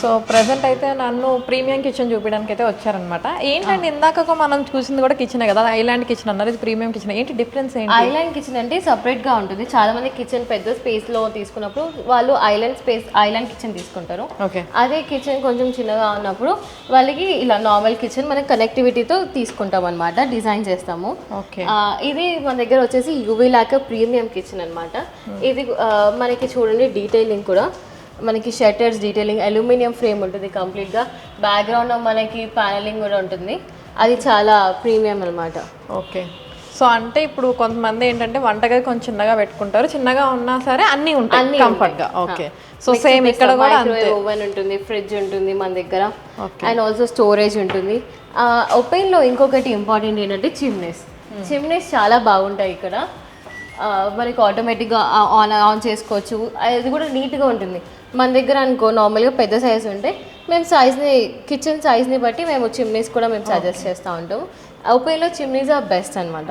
So present అయితే నన్ను premium kitchen చూపించడానికి అయితే వచ్చారనమాట ఏంటంటే ఇందాక మనం చూసింది కూడా కిచెన్ కదా ఐలాండ్ కిచెన్ అన్నారు ఇది ప్రీమియం కిచెన్ ఏంటి డిఫరెన్స్ ఏంటి? ఐలాండ్ కిచెన్ అంటే separate గా ఉంటుంది. చాలా మంది కిచెన్ పెద్ద space లో తీసుకున్నప్పుడు వాళ్ళు ఐలాండ్ స్పేస్ ఐలాండ్ కిచెన్ తీసుకుంటారు. ఓకే అదే కిచెన్ కొంచెం చిన్నగా ఉన్నప్పుడు వాళ్ళకి ఇలా నార్మల్ కిచెన్ మన కనెక్టివిటీతో తీసుకుంటాం అనమాట డిజైన్ చేస్తాము. ఓకే ఇది మన దగ్గర వచ్చేసి యూవీ లాక్ ప్రీమియం కిచెన్ అనమాట ఇది మనకి చూడండి డీటెయిలింగ్ కూడా. మనకి షట్టర్స్ డీటెయిలింగ్ అల్యూమినియం ఫ్రేమ్ ఉంటుంది కంప్లీట్గా బ్యాక్గ్రౌండ్ మనకి ప్యానలింగ్ కూడా ఉంటుంది. అది చాలా ప్రీమియం అనమాట ఓకే సో అంటే ఇప్పుడు కొంతమంది ఏంటంటే వంటగది కొంచెం చిన్నగా పెట్టుకుంటారు. చిన్నగా ఉన్నా సరే అన్నీ ఉంటాయి అన్నీ కంఫర్ట్గా. ఓకే సో సేమ్ ఇక్కడ కూడా అంతే. ఓవెన్ ఉంటుంది ఫ్రిడ్జ్ ఉంటుంది మన దగ్గర. అండ్ ఆల్సో స్టోరేజ్ ఉంటుంది. ఓపెన్లో ఇంకొకటి ఇంపార్టెంట్ ఏంటంటే చిమ్నెస్ చిమ్నెస్ చాలా బాగుంటాయి ఇక్కడ. మనకి ఆటోమేటిక్గా ఆన్ ఆన్ చేసుకోవచ్చు. అది కూడా నీట్గా ఉంటుంది. మన దగ్గర అనుకో నార్మల్గా పెద్ద సైజ్ ఉంటే మేము సైజ్ని కిచెన్ సైజ్ని బట్టి మేము చిమ్నీస్ కూడా మేము సజెస్ట్ చేస్తూ ఉంటాం. ఓపెన్లో చిమ్నీస్ ఆర్ బెస్ట్ అనమాట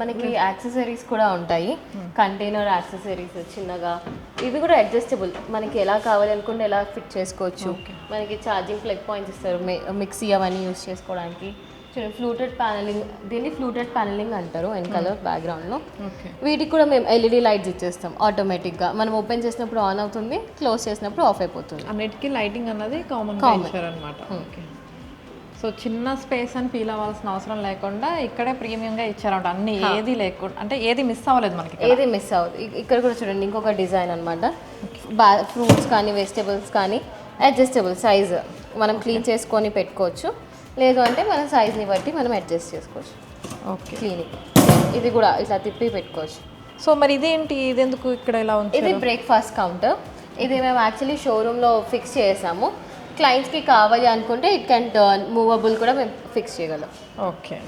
మనకి యాక్సెసరీస్ కూడా ఉంటాయి. కంటైనర్ యాక్సెసరీస్ చిన్నగా ఇవి కూడా అడ్జస్టబుల్ మనకి ఎలా కావాలి అనుకుంటే ఎలా ఫిట్ చేసుకోవచ్చు. మనకి ఛార్జింగ్ ప్లగ్ పాయింట్స్ ఇస్తారు మిక్సీ అవన్నీ యూస్ చేసుకోవడానికి. చూడండి ఫ్లూటెడ్ ప్యానలింగ్ దీన్ని ఫ్లూటెడ్ ప్యానలింగ్ అంటారు వెనకాల బ్యాక్గ్రౌండ్లో ఓకే వీటికి కూడా మేము ఎల్ఈడి లైట్స్ ఇచ్చేస్తాం ఆటోమేటిక్గా మనం ఓపెన్ చేసినప్పుడు ఆన్ అవుతుంది క్లోజ్ చేసినప్పుడు ఆఫ్ అయిపోతుంది. అన్నిటికీ లైటింగ్ అన్నది కామన్ ఇచ్చారు అనమాట ఓకే సో చిన్న స్పేస్ అని ఫీల్ అవ్వాల్సిన అవసరం లేకుండా ఇక్కడే ప్రీమియం గా ఇచ్చారంట. అన్ని ఏది లేకుండా అంటే ఏది మిస్ అవ్వలేదు మనకి. ఏది మిస్ అవ్వదు. ఇక్కడ కూడా చూడండి ఇంకొక డిజైన్ అనమాట బా ఫ్రూట్స్ కానీ వెజిటేబుల్స్ కానీ అడ్జస్టబుల్ సైజ్. మనం క్లీన్ చేసుకొని పెట్టుకోవచ్చు. లేదు అంటే మన సైజ్ని బట్టి మనం అడ్జస్ట్ చేసుకోవచ్చు. ఓకే. క్లీనింగ్. ఇది కూడా ఇట్లా తిప్పి పెట్టుకోవచ్చు. సో మరి ఇదేంటి? ఇది ఎందుకు ఇక్కడ ఇలా ఉంది ఇది బ్రేక్ఫాస్ట్ కౌంటర్. ఇది మేము యాక్చువల్లీ షోరూంలో ఫిక్స్ చేసాము. క్లయింట్స్కి కావాలి అనుకుంటే ఇట్ కెన్ టర్న్ మూవబుల్ కూడా మేము ఫిక్స్ చేయగలం. ఓకే